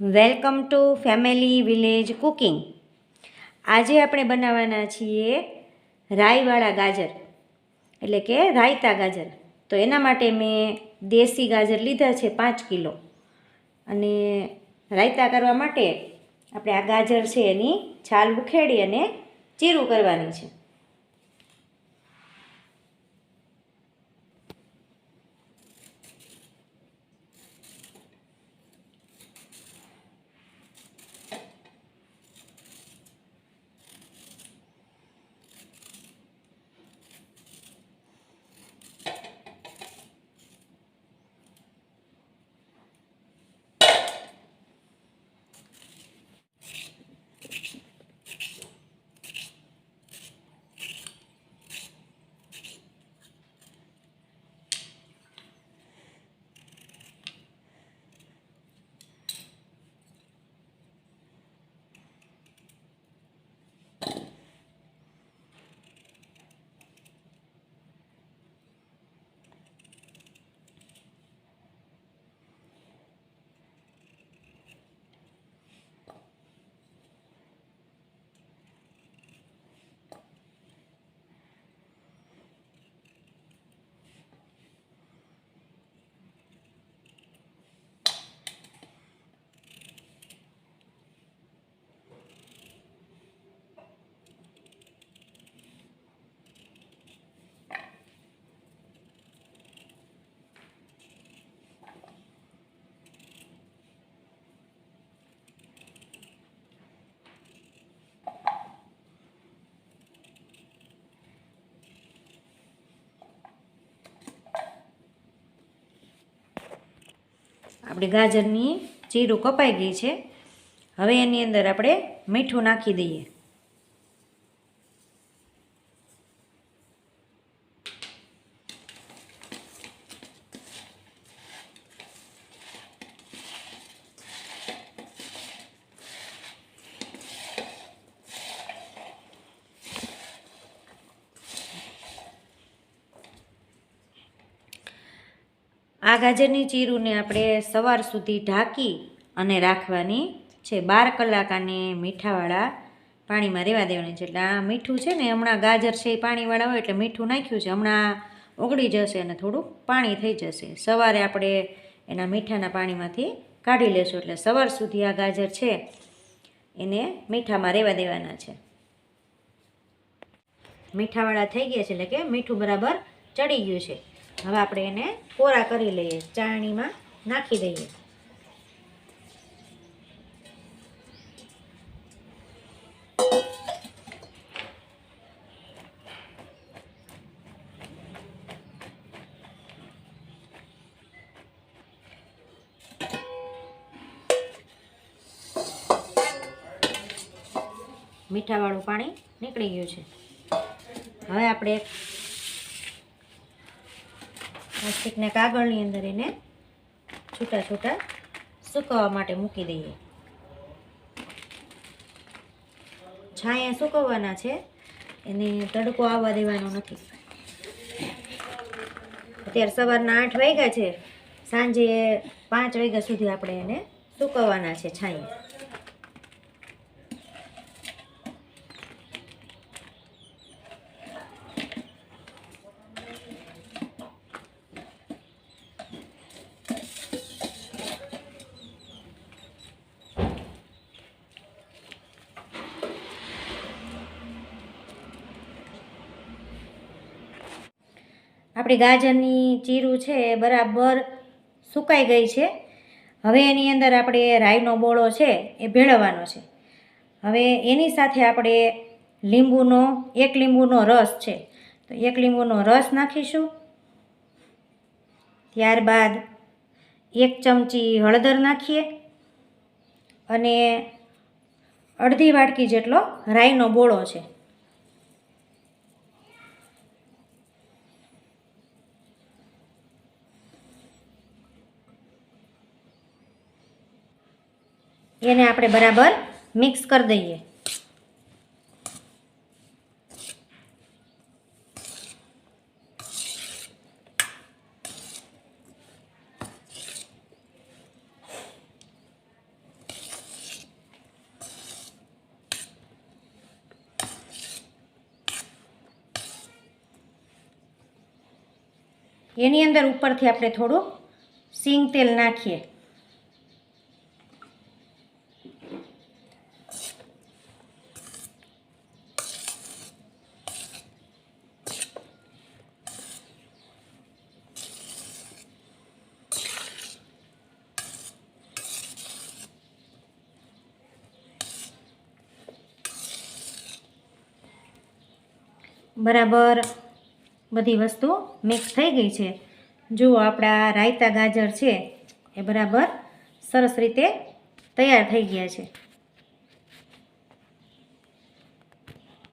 Welcome to family village cooking. આજે આપણે બનાવવાના છીએ રાઈવાળા ગાજર, એટલે કે રાયતા ગાજર. તો એના માટે મેં દેશી ગાજર લીધા છે પાંચ કિલો. અને રાયતા કરવા માટે આપણે આ ગાજર છે એની છાલ ઉખેડી અને ચીરું કરવાની છે. આપણી ગાજરની જીરું કપાઈ ગઈ છે. હવે એની અંદર આપણે મીઠું નાખી દઈએ. આ ગાજરની ચીરુને આપણે સવાર સુધી ઢાંકી અને રાખવાની છે. બાર કલાક આને મીઠાવાળા પાણીમાં રહેવા દેવાની છે. એટલે આ મીઠું છે ને, હમણાં ગાજર છે એ પાણીવાળા હોય એટલે મીઠું નાખ્યું છે. હમણાં ઓગળી જશે અને થોડુંક પાણી થઈ જશે. સવારે આપણે એના મીઠાના પાણીમાંથી કાઢી લેશું. એટલે સવાર સુધી આ ગાજર છે એને મીઠામાં રહેવા દેવાના છે. મીઠાવાળા થઈ ગયા છે એટલે કે મીઠું બરાબર ચડી ગયું છે. હવે આપણે એને કોરા કરી લઈએ ચાણીમાં નાખી દઈએ. મીઠાવાળું પાણી નીકળી ગયું છે. હવે આપણે પ્લાસ્ટિકના કાગળની અંદર એને છૂટા છૂટા સૂકવવા માટે મૂકી દઈએ. છાંયા સૂકવવાના છે. એને તડકો આવવા દેવાનો નથી. અત્યારે સવારના આઠ વાગ્યા છે. સાંજે પાંચ વાગ્યા સુધી આપણે એને સૂકવવાના છે છાંયા. આપણી ગાજરની ચીરું છે એ બરાબર સુકાઈ ગઈ છે. હવે એની અંદર આપણે રાઈનો બોળો છે એ ભેળવવાનો છે. હવે એની સાથે આપણે લીંબુનો, એક લીંબુનો રસ છે. તો એક લીંબુનો રસ નાખીશું. ત્યારબાદ એક ચમચી હળદર નાખીએ અને અડધી વાટકી જેટલો રાઈનો બોળો છે. ये आप बराबर मिक्स कर दी है यनी अंदर ऊपर थी आप थोड़ू सींगतेल नाखी બરાબર બધી વસ્તુ મિક્સ થઈ ગઈ છે. જુઓ આપણા રાયતા ગાજર છે, એ બરાબર સરસ રીતે તૈયાર થઈ ગયા છે.